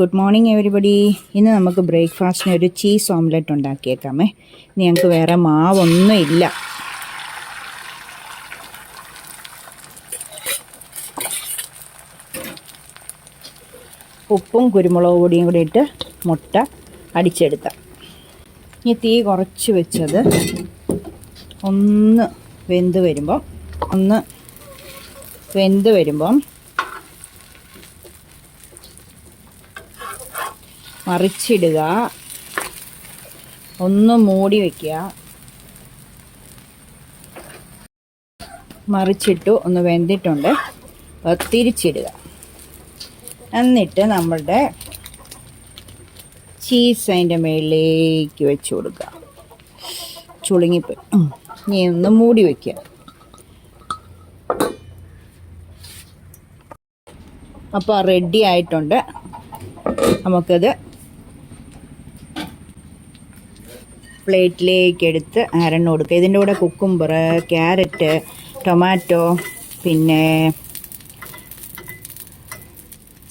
Good morning everybody ഇന്ന് നമുക്ക് ബ്രേക്ക്ഫാസ്റ്റിന് ഒരു ചീസ് ഓംലെറ്റ് ഉണ്ടാക്കിയേക്കാമേ. ഇനി ഞങ്ങൾക്ക് വേറെ മാവൊന്നും ഇല്ല. ഉപ്പും കുരുമുളക് പൊടിയും കൂടി ഇട്ട് മുട്ട അടിച്ചെടുത്താം ഇനി തീ കുറച്ച് വെച്ചത് ഒന്ന് വെന്ത് വരുമ്പം ഒന്ന് വെന്ത് വരുമ്പം മറിച്ചിടുക. ഒന്ന് മൂടി വയ്ക്കുക മറിച്ചിട്ടു ഒന്ന് വെന്തിട്ടുണ്ട്. തിരിച്ചിടുക. എന്നിട്ട് നമ്മളുടെ ചീസ് അതിന്റെ മേളിലേക്ക് വെച്ച് കൊടുക്കുക. ചുളുങ്ങിപ്പോയി. ഇനി ഒന്ന് മൂടി വയ്ക്കുക അപ്പോൾ റെഡി ആയിട്ടുണ്ട്. നമുക്കത് പ്ലേറ്റിലേക്ക് എടുത്ത് അരണ് കൊടുക്കുക. ഇതിന്റെ കൂടെ കുക്കുംബർ ക്യാരറ്റ് ടൊമാറ്റോ പിന്നെ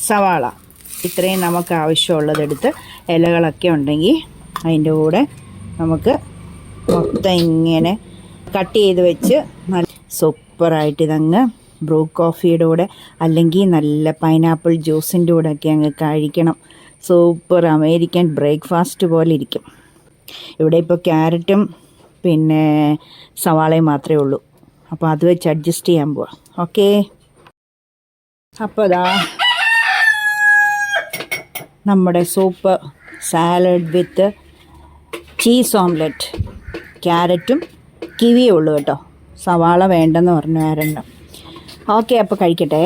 സവാള. ഇത്രയും നമുക്ക് ആവശ്യമുള്ളതെടുത്ത് ഇലകളൊക്കെ ഉണ്ടെങ്കിൽ അതിന്റെ കൂടെ നമുക്ക് മൊത്തം ഇങ്ങനെ കട്ട് ചെയ്ത് വെച്ച് നല്ല സൂപ്പറായിട്ട് ഇതങ്ങ് ബ്രൂ കോഫിയുടെ കൂടെ അല്ലെങ്കിൽ നല്ല പൈനാപ്പിൾ ജ്യൂസിന്റെ കൂടെ ഒക്കെ അങ്ങ് കഴിക്കണം. സൂപ്പർ അമേരിക്കൻ ബ്രേക്ക്ഫാസ്റ്റ് പോലെ ഇരിക്കും. ഇവിടെ ഇപ്പോൾ ക്യാരറ്റും പിന്നെ സവാളയും മാത്രമേ ഉള്ളൂ. അപ്പോൾ അത് വെച്ച് അഡ്ജസ്റ്റ് ചെയ്യാൻ പോവാം. ഓക്കേ അപ്പോൾ അതാ നമ്മുടെ soup salad with cheese omelette ക്യാരറ്റും കിവിയേ ഉള്ളൂ കേട്ടോ. സവാള വേണ്ടെന്ന് പറഞ്ഞു ആരെണ്ണം. ഓക്കെ അപ്പോൾ കഴിക്കട്ടെ.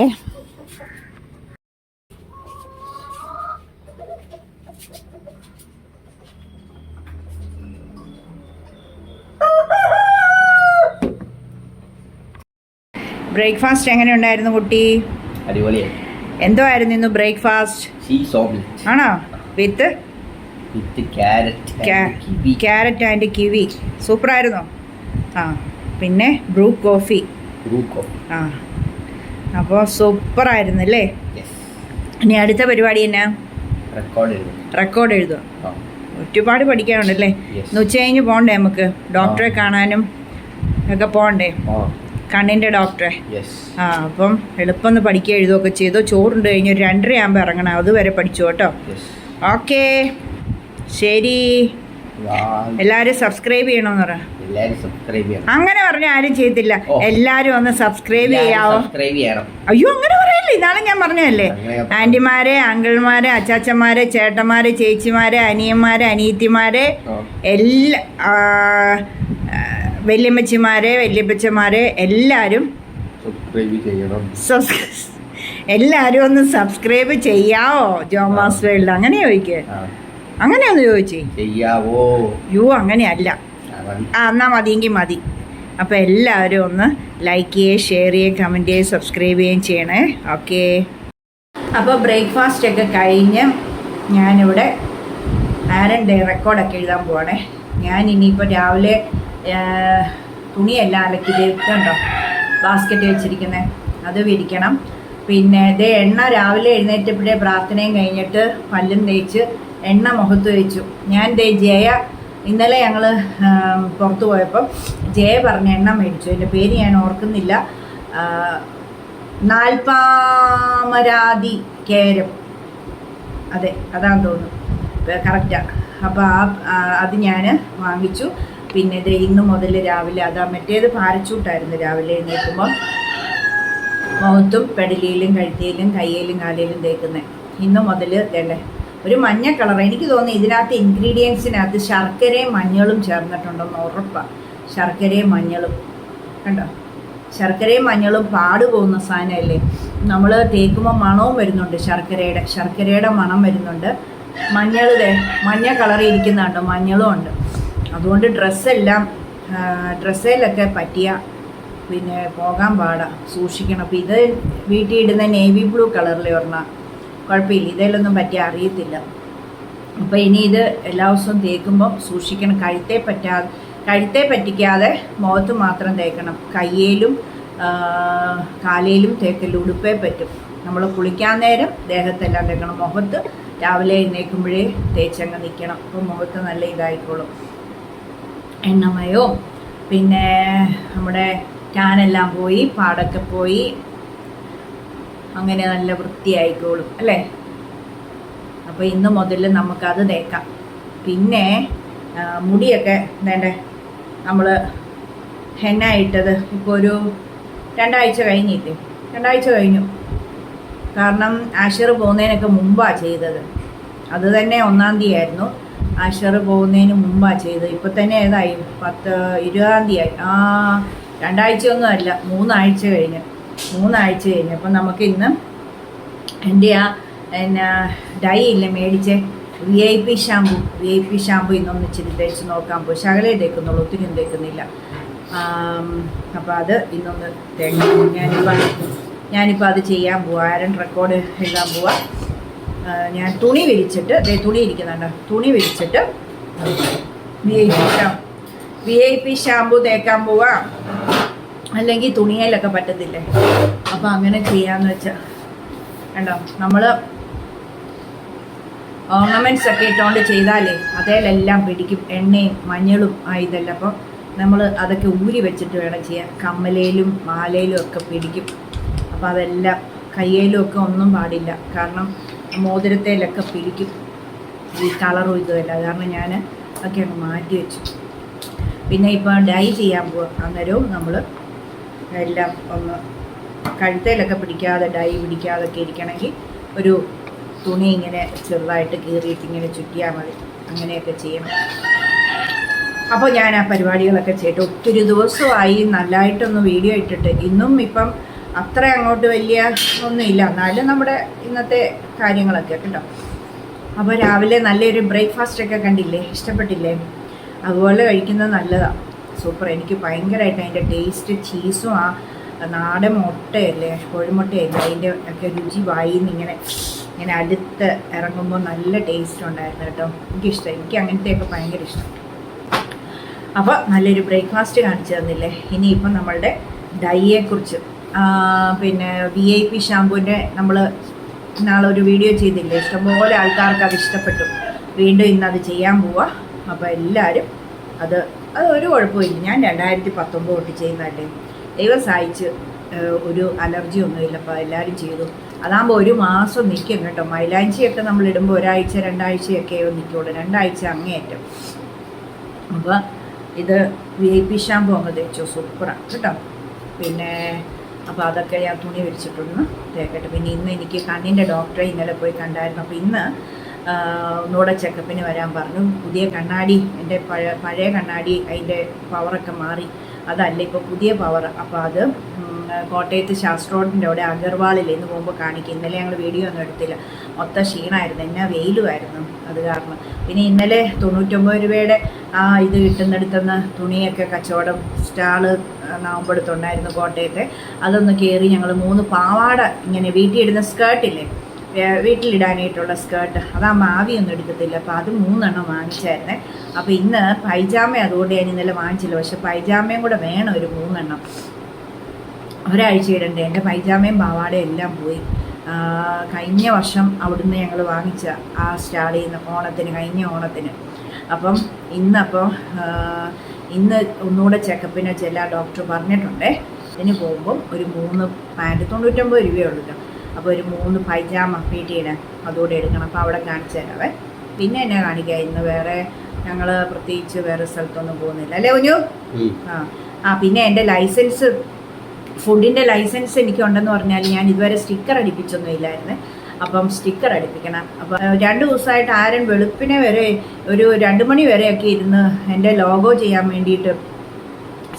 ബ്രേക്ക്ഫാസ്റ്റ് എങ്ങനെ ഉണ്ടായിരുന്നു കുട്ടി? അടിപൊളിയായി. എന്തോ ആയിരുന്നു ഇന്ന് ബ്രേക്ക്ഫാസ്റ്റ്? ആണോ? With with carrot and kiwi സൂപ്പറായിരുന്നോ. ആ പിന്നെ ബ്രൂ കോഫി ആ അപ്പോൾ സൂപ്പറായിരുന്നു അല്ലേ? യെസ് ഇനി അടുത്ത പരിപാടി എന്നാ? റെക്കോർഡ് എഴുതുക ഒരുപാട് പഠിക്കാനുണ്ടല്ലേ. ഇന്ന് ഉച്ച കഴിഞ്ഞ് പോകണ്ടേ നമുക്ക്? ഡോക്ടറെ കാണാനും ഒക്കെ പോകണ്ടേ കണ്ണിന്റെ ഡോക്ടറെ. ആ അപ്പം എളുപ്പം ഒന്ന് പഠിക്കുക എഴുതുകയൊക്കെ ചെയ്തു. ചോറുണ്ട് കഴിഞ്ഞ് ഒരു രണ്ടര ആകുമ്പോൾ ഇറങ്ങണം. അതുവരെ പഠിച്ചു കേട്ടോ. ഓക്കെ. ശരി. എല്ലാരും സബ്സ്ക്രൈബ് ചെയ്യണമെന്ന് പറ. എല്ലാവരും സബ്സ്ക്രൈബ് ചെയ്യണം. അങ്ങനെ പറഞ്ഞ ആരും ചെയ്തില്ല എല്ലാരും ഒന്ന് സബ്സ്ക്രൈബ് ചെയ്യാവോ? അയ്യോ അങ്ങനെ പറയല്ലേ? ഇന്നാളെ ഞാൻ പറഞ്ഞതല്ലേ? ആന്റിമാരെ അങ്കിൾമാരെ അച്ചാച്ചന്മാരെ ചേട്ടന്മാരെ ചേച്ചിമാരെ അനിയന്മാരെ അനിയത്തിമാരെ എല്ലാ വല്യമ്മച്ചിമാരെ വല്യപ്പച്ചമാരെ എല്ലാവരും സബ്സ്ക്രൈബ് ചെയ്യണം. എല്ലാവരും ഒന്ന് സബ്സ്ക്രൈബ് ചെയ്യാവോ? ജോമാസ് വേൾഡ് അങ്ങനെ ചോദിക്കേ. അങ്ങനെ ഒന്ന് ചോദിച്ചേ. ചെയ്യാവോ? യോ അങ്ങനെയല്ല. ആ, എന്നാൽ മതിയെങ്കിൽ മതി. അപ്പോൾ എല്ലാവരും ഒന്ന് ലൈക്ക് ചെയ്യുക ഷെയർ ചെയ്യുക കമന്റ് ചെയ്യുക സബ്സ്ക്രൈബ് ചെയ്യുകയും ചെയ്യണേ. ഓക്കെ അപ്പോൾ ബ്രേക്ക്ഫാസ്റ്റ് ഒക്കെ കഴിഞ്ഞ് ഞാനിവിടെ ആരൻ ഡേ റെക്കോർഡൊക്കെ എഴുതാൻ പോവാണേ. ഞാൻ ഇനിയിപ്പോൾ രാവിലെ തുണിയെല്ലാം അലക്കി കണ്ടോ ബാസ്ക്കറ്റ് വെച്ചിരിക്കുന്നത് അത് വിരിക്കണം. പിന്നെ ഇത് എണ്ണ രാവിലെ എഴുന്നേറ്റപ്പോഴേ പ്രാർത്ഥനയും കഴിഞ്ഞിട്ട് പല്ലും തേച്ച് എണ്ണ മുഖത്ത് വെച്ചു. ഞാൻ ദേ ജയ ഇന്നലെ ഞങ്ങൾ പുറത്തു പോയപ്പം ജയ പറഞ്ഞ എണ്ണ മേടിച്ചു. എന്റെ പേര് ഞാൻ ഓർക്കുന്നില്ല. നാൽപ്പാമരാതി കേരം. അതെ അതാന്ന് തോന്നുന്നു. കറക്റ്റാണ് അപ്പോൾ ആ, അത് ഞാൻ വാങ്ങിച്ചു. പിന്നെ ഇത് ഇന്ന് മുതൽ രാവിലെ അതാ മറ്റേത് പാരച്ചൂട്ടായിരുന്നു. രാവിലെ എഴുന്നേൽക്കുമ്പോൾ മുഖത്തും പെടലിയിലും കഴുത്തിയിലും കയ്യിലും കാലിലും തേക്കുന്നത് ഇന്ന് മുതൽ തേണ്ടേ ഒരു മഞ്ഞ കളർ എനിക്ക് തോന്നുന്നു ഇതിനകത്ത് ഇൻഗ്രീഡിയൻസിനകത്ത് ശർക്കരയും മഞ്ഞളും ചേർന്നിട്ടുണ്ടെന്ന് ഉറപ്പാണ് ശർക്കരയും മഞ്ഞളും. കണ്ടോ? ശർക്കരയും മഞ്ഞളും പാട് പോകുന്ന സാധനമല്ലേ? നമ്മൾ തേക്കുമ്പോൾ മണവും വരുന്നുണ്ട് ശർക്കരയുടെ. ശർക്കരയുടെ മണം വരുന്നുണ്ട്. മഞ്ഞൾ മഞ്ഞ കളറിൽ ഇരിക്കുന്നുണ്ട് മഞ്ഞളും ഉണ്ട്. അതുകൊണ്ട് ഡ്രസ്സെല്ലാം ഡ്രസ്സിലൊക്കെ പറ്റിയ പിന്നെ പോകാൻ പാടാ സൂക്ഷിക്കണം. അപ്പം ഇത് വീട്ടിൽ ഇടുന്ന നേവി ബ്ലൂ കളറിൽ ഒരെണ്ണം കുഴപ്പമില്ല. ഇതിലൊന്നും പറ്റി അറിയത്തില്ല. അപ്പോൾ ഇനി ഇത് എല്ലാ ദിവസവും തേക്കുമ്പോൾ സൂക്ഷിക്കണം. കഴുത്തെ പറ്റാ കഴുത്തെ പറ്റിക്കാതെ മുഖത്ത് മാത്രം തേക്കണം. കയ്യേലും കാലയിലും തേക്കലും ഉടുപ്പേ പറ്റും. നമ്മൾ കുളിക്കാൻ നേരം ദേഹത്തെല്ലാം തേക്കണം. മുഖത്ത് രാവിലെ എഴുന്നേൽക്കുമ്പോഴേ തേച്ചങ്ങ് നിൽക്കണം അപ്പോൾ മുഖത്ത് നല്ല ഇതായിക്കോളും. എണ്ണമയവും പിന്നെ നമ്മുടെ ടാനെല്ലാം പോയി പാടൊക്കെ പോയി. അങ്ങനെ നല്ല വൃത്തിയായിക്കോളും അല്ലേ? അപ്പോൾ ഇന്ന് മുതൽ നമുക്കത് തേക്കാം. പിന്നെ മുടിയൊക്കെ വേണ്ടേ? നമ്മൾ ഹെന്ന ഇട്ടത് ഇപ്പോൾ ഒരു രണ്ടാഴ്ച കഴിഞ്ഞില്ലേ? രണ്ടാഴ്ച കഴിഞ്ഞു. കാരണം ആഷർ പോകുന്നതിനൊക്കെ മുമ്പാണ് ചെയ്തത്. അത് തന്നെ ഒന്നാം തീയതി ആയിരുന്നു. ആഷർ പോകുന്നതിന് മുമ്പാണ് ചെയ്തത്. ഇപ്പം തന്നെ ഏതായി? പത്ത് ഇരുപതാം തീയതി ആയി. ആ രണ്ടാഴ്ച ഒന്നും അല്ല മൂന്നാഴ്ച കഴിഞ്ഞ്. മൂന്നാഴ്ച കഴിഞ്ഞ്. അപ്പം നമുക്ക് ഇന്ന് എന്റെ ആ എന്നാ ഡൈ ഇല്ല മേടിച്ച്? V I P shampoo V I P shampoo ഇന്നൊന്ന് ഇച്ചിരി തേച്ച് നോക്കാൻ പോയി. ശകലേ തേക്കുന്നുള്ളൂ ഒത്തിരി തേക്കുന്നില്ല. അപ്പോൾ അത് ഇന്നൊന്ന് തേക്കണം ഞാനിപ്പോൾ ഞാനിപ്പോൾ അത് ചെയ്യാൻ പോവാ. ആരൻ റെക്കോർഡ് എഴുതാൻ പോവാ. ഞാൻ തുണി വിരിച്ചിട്ട് ദേ തുണി ഇരിക്കുന്നുണ്ട് തുണി വിരിച്ചിട്ട് V I P V I P shampoo തേക്കാൻ പോവാ. അല്ലെങ്കിൽ തുണിയിലൊക്കെ പറ്റത്തില്ലേ? അപ്പോൾ അങ്ങനെ ചെയ്യാന്ന് വെച്ചാൽ കണ്ടോ? നമ്മൾ ഓർണമെന്റ്സ് ഒക്കെ ഇട്ടുകൊണ്ട് ചെയ്താലേ അതേലെല്ലാം പിടിക്കും. എണ്ണയും മഞ്ഞളും ആയതല്ല അപ്പോൾ അപ്പം നമ്മൾ അതൊക്കെ ഊരി വെച്ചിട്ട് വേണം ചെയ്യാൻ. കമ്മലയിലും മാലയിലും ഒക്കെ പിടിക്കും. അപ്പോൾ അതെല്ലാം കയ്യിലും ഒക്കെ ഒന്നും പാടില്ല. കാരണം മോതിരത്തേലൊക്കെ പിടിക്കും. ഈ കളറും ഇതുമല്ല കാരണം ഞാൻ ഒക്കെ അങ്ങ് മാറ്റി വെച്ചു. പിന്നെ ഇപ്പോൾ ഡൈ ചെയ്യാൻ പോകും അന്നേരവും നമ്മൾ എല്ലാം ഒന്ന് കഴുത്തേലൊക്കെ പിടിക്കാതെ ഡൈ പിടിക്കാതെ ഒക്കെ ഇരിക്കണമെങ്കിൽ ഒരു തുണി ഇങ്ങനെ ചെറുതായിട്ട് കീറിയിട്ട് ഇങ്ങനെ ചുറ്റിയാൽ മതി. അങ്ങനെയൊക്കെ ചെയ്യണം. അപ്പോൾ ഞാൻ ആ പരിപാടികളൊക്കെ ചെയ്തിട്ട് ഒത്തിരി ദിവസമായി നല്ലതായിട്ടൊന്ന് വീഡിയോ ഇട്ടിട്ട്. ഇന്നും ഇപ്പം അത്ര അങ്ങോട്ട് വലിയ ഒന്നുമില്ല. എന്നാലും നമ്മുടെ ഇന്നത്തെ കാര്യങ്ങളൊക്കെ കേട്ടോ. അപ്പോൾ രാവിലെ നല്ലൊരു ബ്രേക്ക്ഫാസ്റ്റ് ഒക്കെ കണ്ടില്ലേ? ഇഷ്ടപ്പെട്ടില്ലേ? അതുപോലെ കഴിക്കുന്നത് നല്ലതാണ് സൂപ്പർ എനിക്ക് ഭയങ്കരമായിട്ട് അതിന്റെ ടേസ്റ്റ് ചീസും ആ നാടൻ മുട്ടയല്ലേ? കോഴിമുട്ടയല്ലേ? അതിന്റെ ഒക്കെ രുചി വായി ഇങ്ങനെ ഇങ്ങനെ അടുത്ത് ഇറങ്ങുമ്പോൾ നല്ല ടേസ്റ്റ് ഉണ്ടായിരുന്നു കേട്ടോ. എനിക്കിഷ്ടം. എനിക്ക് അങ്ങനത്തെയൊക്കെ ഭയങ്കര ഇഷ്ടം. അപ്പോൾ നല്ലൊരു ബ്രേക്ക്ഫാസ്റ്റ് കാണിച്ചു തന്നില്ലേ? ഇനിയിപ്പം നമ്മളുടെ ഡൈയെക്കുറിച്ച് പിന്നെ വി ഐ പി ഷാമ്പുവിന്റെ നമ്മൾ നാളെ ഒരു വീഡിയോ ചെയ്തില്ലേ? ഇഷ്ടംപോലെ ആൾക്കാർക്ക് അത് ഇഷ്ടപ്പെട്ടു. വീണ്ടും ഇന്ന് അത് ചെയ്യാൻ പോവാ. അപ്പോൾ എല്ലാവരും അത് അത് ഒരു കുഴപ്പമില്ല. ഞാൻ രണ്ടായിരത്തി പത്തൊമ്പത് തൊട്ട് ചെയ്യുന്നതല്ലേ ദൈവം സഹായിച്ച് ഒരു അലർജി ഒന്നുമില്ല. അപ്പോൾ എല്ലാവരും ചെയ്തു. അതാകുമ്പോൾ ഒരു മാസം നിൽക്കും കേട്ടോ. മൈലാഞ്ചിയൊക്കെ നമ്മൾ ഇടുമ്പോൾ ഒരാഴ്ച രണ്ടാഴ്ചയൊക്കെ നിൽക്കുള്ളൂ രണ്ടാഴ്ച അങ്ങേയറ്റം. അപ്പോൾ ഇത് വി ഐ പി ഷാമ്പു അങ്ങ് തേച്ചു. സൂപ്പറാണ് കേട്ടോ. പിന്നെ അപ്പോൾ അതൊക്കെ ഞാൻ തുണി വിരിച്ചിട്ടൊന്ന് തേക്കട്ടെ. പിന്നെ ഇന്ന് എനിക്ക് കണ്ണിന്റെ ഡോക്ടറെ ഇന്നലെ പോയി കണ്ടായിരുന്നു. അപ്പോൾ ഇന്ന് ഒന്നുകൂടെ ചെക്കപ്പിന് വരാൻ പറഞ്ഞു. പുതിയ കണ്ണാടി എന്റെ പഴയ പഴയ കണ്ണാടി അതിന്റെ പവറൊക്കെ മാറി. അതല്ല ഇപ്പോൾ പുതിയ പവർ അപ്പോൾ അത് കോട്ടയത്ത് ശാസ്ത്രോട്ടിന്റെ അവിടെ അഗർവാളിൽ ഇന്ന് പോകുമ്പോൾ കാണിക്കും. ഇന്നലെ ഞങ്ങൾ വീഡിയോ ഒന്നും എടുത്തില്ല. മൊത്തം ക്ഷീണമായിരുന്നു എന്നാ വെയിലുമായിരുന്നു. അത് കാരണം. പിന്നെ ഇന്നലെ തൊണ്ണൂറ്റൊമ്പത് രൂപയുടെ ആ ഇത് കിട്ടുന്നിടത്തുനിന്ന് തുണിയൊക്കെ കച്ചവടം സ്റ്റാൾ നവമ്പെടുത്തുണ്ടായിരുന്നു കോട്ടയത്തെ. അതൊന്ന് കയറി ഞങ്ങൾ മൂന്ന് പാവാട ഇങ്ങനെ വീട്ടിൽ ഇടുന്ന സ്കേർട്ടില്ലേ വീട്ടിലിടാനായിട്ടുള്ള സ്കേർട്ട്. അത് ആ മാവിയൊന്നും എടുക്കത്തില്ല. അപ്പോൾ അത് മൂന്നെണ്ണം വാങ്ങിച്ചായിരുന്നേ. അപ്പോൾ ഇന്ന് പൈജാമ അതുകൊണ്ട് ഞാൻ ഇന്നലെ വാങ്ങിച്ചില്ല. പക്ഷെ പൈജാമയും കൂടെ വേണം ഒരു മൂന്നെണ്ണം. ഒരാഴ്ച ഇടണ്ടേ. എന്റെ പൈജാമയും പാവാടയും എല്ലാം പോയി. കഴിഞ്ഞ വർഷം അവിടുന്ന് ഞങ്ങൾ വാങ്ങിച്ച ആ സ്റ്റാളിൽ നിന്ന് ഓണത്തിന് കഴിഞ്ഞ ഓണത്തിന്. അപ്പം ഇന്നപ്പോൾ ഇന്ന് ഒന്നുകൂടെ ചെക്കപ്പിന് ചില ഡോക്ടർ പറഞ്ഞിട്ടുണ്ട്. ഇതിന് പോകുമ്പം ഒരു മൂന്ന് പാന്റ് തൊണ്ണൂറ്റൊമ്പത് രൂപയേ ഉള്ളൂ അപ്പോൾ ഒരു മൂന്ന് പൈജാമ വീട്ടിയിടാൻ അതുകൂടെ എടുക്കണം. അപ്പോൾ അവിടെ കാണിച്ചു തരാവേ പിന്നെ എന്നെ കാണിക്കുക ഇന്ന് വേറെ ഞങ്ങൾ പ്രത്യേകിച്ച് വേറെ സ്ഥലത്തൊന്നും പോകുന്നില്ല. അല്ലേ കുഞ്ഞു? ആ. ആ പിന്നെ എന്റെ ലൈസൻസ് ഫുഡിന്റെ ലൈസൻസ് എനിക്കുണ്ടെന്ന് പറഞ്ഞാൽ ഞാൻ ഇതുവരെ സ്റ്റിക്കർ അടിപ്പിച്ചൊന്നും ഇല്ലായിരുന്നു. അപ്പം സ്റ്റിക്കർ അടിപ്പിക്കണം. അപ്പം രണ്ട് ദിവസമായിട്ട് ആരൻ വെളുപ്പിനെ വരെ ഒരു രണ്ട് മണി വരെയൊക്കെ ഇരുന്ന് എന്റെ ലോഗോ ചെയ്യാൻ വേണ്ടിയിട്ട്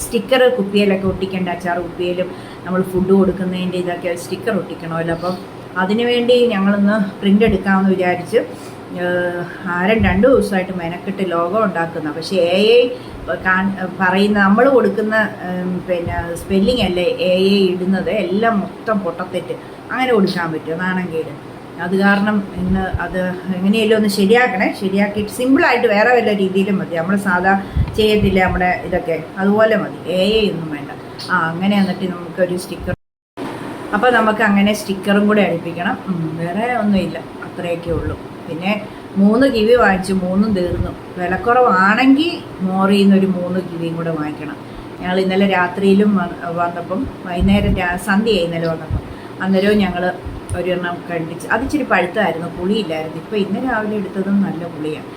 സ്റ്റിക്കർ കുപ്പിയിലൊക്കെ ഒട്ടിക്കേണ്ട അച്ചാർ കുപ്പിയിലും നമ്മൾ ഫുഡ് കൊടുക്കുന്നതിന്റെ ഇതൊക്കെ സ്റ്റിക്കർ ഒട്ടിക്കണമല്ലോ. അപ്പം അതിനുവേണ്ടി ഞങ്ങളൊന്ന് പ്രിന്റ് എടുക്കാമെന്ന് വിചാരിച്ച് ആരൻ ആരും രണ്ട് ദിവസമായിട്ട് മെനക്കെട്ട് ലോഗോ ഉണ്ടാക്കുന്ന. പക്ഷേ എ ഐ പറയുന്ന നമ്മൾ കൊടുക്കുന്ന പിന്നെ സ്പെല്ലിംഗ് അല്ലേ? എ ഐ ഇടുന്നത് എല്ലാം മൊത്തം പൊട്ടത്തെറ്റ്. അങ്ങനെ കൊടുക്കാൻ പറ്റുമോ? നാണംകേട് അത് കാരണം ഇന്ന് അത് എങ്ങനെയെങ്കിലും ഒന്ന് ശരിയാക്കണേ. ശരിയാക്കിയിട്ട് സിമ്പിളായിട്ട് വേറെ വല്ല രീതിയിലും മതി. നമ്മൾ സാധാ ചെയ്യത്തില്ല നമ്മുടെ ഇതൊക്കെ. അതുപോലെ മതി. എ ഒന്നും വേണ്ട. ആ അങ്ങനെ എന്നിട്ട് നമുക്കൊരു സ്റ്റിക്കർ അപ്പോൾ നമുക്ക് അങ്ങനെ സ്റ്റിക്കറും കൂടെ അടുപ്പിക്കണം. വേറെ ഒന്നുമില്ല. അത്രയൊക്കെ ഉള്ളൂ. പിന്നെ മൂന്ന് കിവി വാങ്ങിച്ചു. മൂന്നും തീർന്നു. വിലക്കുറവാണെങ്കിൽ മോറിൽ നിന്നൊരു മൂന്ന് കിവിയും കൂടെ വാങ്ങിക്കണം. ഞങ്ങൾ ഇന്നലെ രാത്രിയിലും വന്നപ്പം വൈകുന്നേരം സന്ധ്യയായി ഇന്നലെ വന്നപ്പം. അന്നേരവും ഞങ്ങൾ ഒരെണ്ണം കണ്ടിച്ച്. അതിച്ചിരി പഴുത്തായിരുന്നു പുളിയില്ലായിരുന്നു. ഇപ്പോൾ ഇന്ന് രാവിലെ എടുത്തതും നല്ല പുളിയാണ്.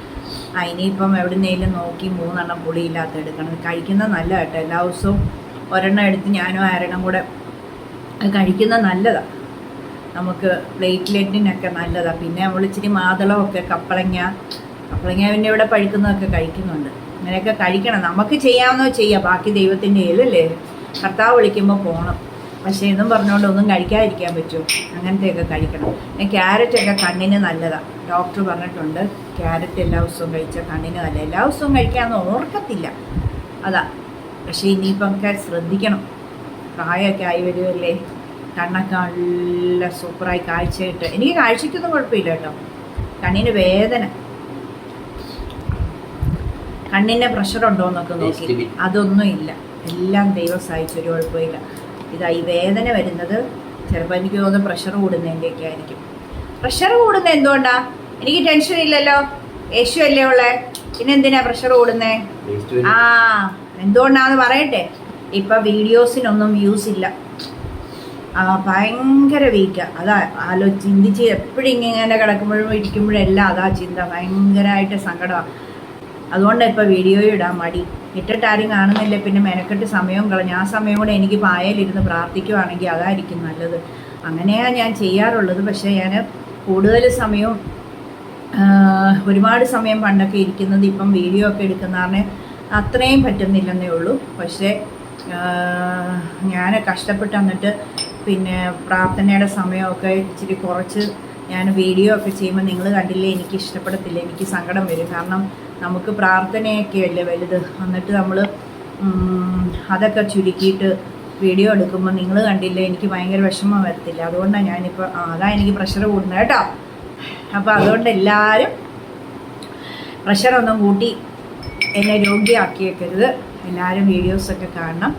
ആ ഇനിയിപ്പം എവിടുന്നേലും നോക്കി മൂന്നെണ്ണം പുളിയില്ലാത്ത എടുക്കണം. കഴിക്കുന്നത് നല്ല കേട്ടോ എല്ലാ ദിവസവും ഒരെണ്ണം എടുത്ത് ഞാനും ആരെണ്ണം കൂടെ കഴിക്കുന്നത് നല്ലതാണ് നമുക്ക് പ്ലേറ്റ്ലെറ്റിനൊക്കെ നല്ലതാണ് പിന്നെ നമ്മൾ ഇച്ചിരി മാതളമൊക്കെ കപ്പളങ്ങ. കപ്പളങ്ങ പിന്നെ ഇവിടെ പഴുക്കുന്നതൊക്കെ കഴിക്കുന്നുണ്ട്. അങ്ങനെയൊക്കെ കഴിക്കണം. നമുക്ക് ചെയ്യാവുന്നോ ചെയ്യാം. ബാക്കി ദൈവത്തിന്റെ ഏലല്ലേ കർത്താവ് വിളിക്കുമ്പോൾ പോകണം പക്ഷേ എന്നും പറഞ്ഞുകൊണ്ട് ഒന്നും കഴിക്കാതിരിക്കാൻ പറ്റുമോ? അങ്ങനത്തെയൊക്കെ കഴിക്കണം. ക്യാരറ്റൊക്കെ കണ്ണിന് നല്ലതാണ് ഡോക്ടർ പറഞ്ഞിട്ടുണ്ട് ക്യാരറ്റ് എല്ലാ ദിവസവും കഴിച്ചാൽ കണ്ണിന് നല്ല എല്ലാ ദിവസവും കഴിക്കാമെന്ന് ഓർക്കത്തില്ല. അതാ. പക്ഷേ ഇനിയിപ്പം ഒക്കെ ശ്രദ്ധിക്കണം. പ്രായമൊക്കെ ആയി വരുമല്ലേ കണ്ണൊക്കെ നല്ല സൂപ്പറായി കാഴ്ച കിട്ടുക എനിക്ക് കാഴ്ചയ്ക്കൊന്നും കുഴപ്പമില്ല കേട്ടോ. കണ്ണിന് വേദന. കണ്ണിന്റെ പ്രഷർ ഉണ്ടോ എന്നൊക്കെ നോക്കി. അതൊന്നും ഇല്ല എല്ലാം ദൈവം സഹിച്ചൊരു കുഴപ്പമില്ല ഇതാ ഈ വേദന വരുന്നത് ചിലപ്പോൾ എനിക്ക് തോന്നുന്നു പ്രഷർ കൂടുന്നതിന്റെയൊക്കെ ആയിരിക്കും. പ്രഷർ കൂടുന്നത് എന്തുകൊണ്ടാ? എനിക്ക് ടെൻഷൻ ഇല്ലല്ലോ. യേശു അല്ലേ ഉള്ളേ? പിന്നെ എന്തിനാ പ്രഷർ കൂടുന്നേ? ആ എന്തുകൊണ്ടാന്ന് പറയട്ടെ. ഇപ്പൊ വീഡിയോസിനൊന്നും യൂസ് ഇല്ല. ആ ഭയങ്കര വീക്ക അതാ ആലോ ചിന്തിച്ച് എപ്പോഴും ഇങ്ങനെ കിടക്കുമ്പോഴും ഇരിക്കുമ്പോഴും എല്ലാം അതാ ചിന്ത. ഭയങ്കരമായിട്ട് സങ്കടമാണ് അതുകൊണ്ടാണ് ഇപ്പോൾ വീഡിയോ ഇടാൻ മടി. ഇട്ടിട്ട് ആരും കാണുന്നില്ല പിന്നെ മെനക്കെട്ട് സമയവും കളഞ്ഞു. ആ സമയം കൂടെ എനിക്ക് പായലിരുന്ന് പ്രാർത്ഥിക്കുവാണെങ്കിൽ അതായിരിക്കും നല്ലത്. അങ്ങനെയാണ് ഞാൻ ചെയ്യാറുള്ളത്. പക്ഷേ ഞാൻ കൂടുതൽ സമയവും ഒരുപാട് സമയം പണ്ടൊക്കെ ഇരിക്കുന്നത് ഇപ്പം വീഡിയോ ഒക്കെ എടുക്കുന്ന കാരണം അത്രയും പറ്റുന്നില്ലെന്നേ ഉള്ളൂ. പക്ഷേ ഞാൻ കഷ്ടപ്പെട്ട് എന്നിട്ട് പിന്നെ പ്രാർത്ഥനയുടെ സമയമൊക്കെ ഇച്ചിരി കുറച്ച് ഞാൻ വീഡിയോ ഒക്കെ ചെയ്യുമ്പോൾ നിങ്ങൾ കണ്ടില്ലേ എനിക്ക് ഇഷ്ടപ്പെടത്തില്ല എനിക്ക് സങ്കടം വരും. കാരണം നമുക്ക് പ്രാർത്ഥനയൊക്കെ അല്ലേ വലുത്? എന്നിട്ട് നമ്മൾ അതൊക്കെ ചുരുക്കിയിട്ട് വീഡിയോ എടുക്കുമ്പോൾ നിങ്ങൾ കണ്ടില്ല എനിക്ക് ഭയങ്കര വിഷമം വരത്തില്ല. അതുകൊണ്ടാണ് ഞാനിപ്പോൾ അതാണ് അതാ എനിക്ക് പ്രഷർ കൂടുന്നത് കേട്ടോ. അപ്പോൾ അതുകൊണ്ട് എല്ലാവരും പ്രഷറൊന്നും കൂട്ടി എന്നെ രോഗിയാക്കിയേക്കരുത്. എല്ലാവരും വീഡിയോസൊക്കെ കാണണം.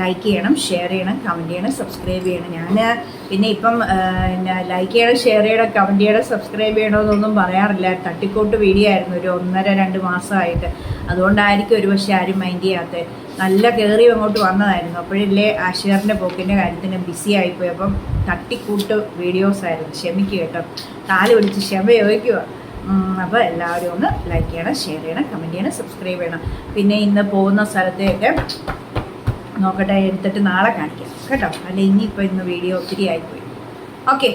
ലൈക്ക് ചെയ്യണം ഷെയർ ചെയ്യണം കമന്റ് ചെയ്യണം സബ്സ്ക്രൈബ് ചെയ്യണം. ഞാൻ പിന്നെ ഇപ്പം ലൈക്ക് ചെയ്യണം ഷെയർ ചെയ്യണം കമന്റ് ചെയ്യണം സബ്സ്ക്രൈബ് ചെയ്യണമെന്നൊന്നും പറയാറില്ല. തട്ടിക്കോട്ട് വീഡിയോ ആയിരുന്നു ഒരു ഒന്നര രണ്ട് മാസമായിട്ട്. അതുകൊണ്ടായിരിക്കും ഒരു പക്ഷേ ആരും മൈൻഡ് ചെയ്യാത്തത് നല്ല കയറി അങ്ങോട്ട് വന്നതായിരുന്നു. അപ്പോഴല്ലേ ആഷിയറിന്റെ പോക്കിന്റെ കാര്യത്തിന് ബിസി ആയിപ്പോയി. അപ്പം തട്ടിക്കൂട്ട് വീഡിയോസ് ആയിരുന്നു. ക്ഷമിക്കുക കേട്ടോ. കാൽ പിടിച്ച് ക്ഷമ ചോദിക്കുക അപ്പോൾ എല്ലാവരും ഒന്ന് ലൈക്ക് ചെയ്യണം ഷെയർ ചെയ്യണം കമന്റ് ചെയ്യണം സബ്സ്ക്രൈബ് ചെയ്യണം. പിന്നെ ഇന്ന് പോകുന്ന സ്ഥലത്തേക്ക് നോക്കട്ടെ എടുത്തിട്ട് നാളെ കാണിക്കാം. കേട്ടോ? അല്ല ഇനിയിപ്പോൾ ഇന്ന് വീഡിയോ ഒത്തിരി ആയിപ്പോയി. ഓക്കെ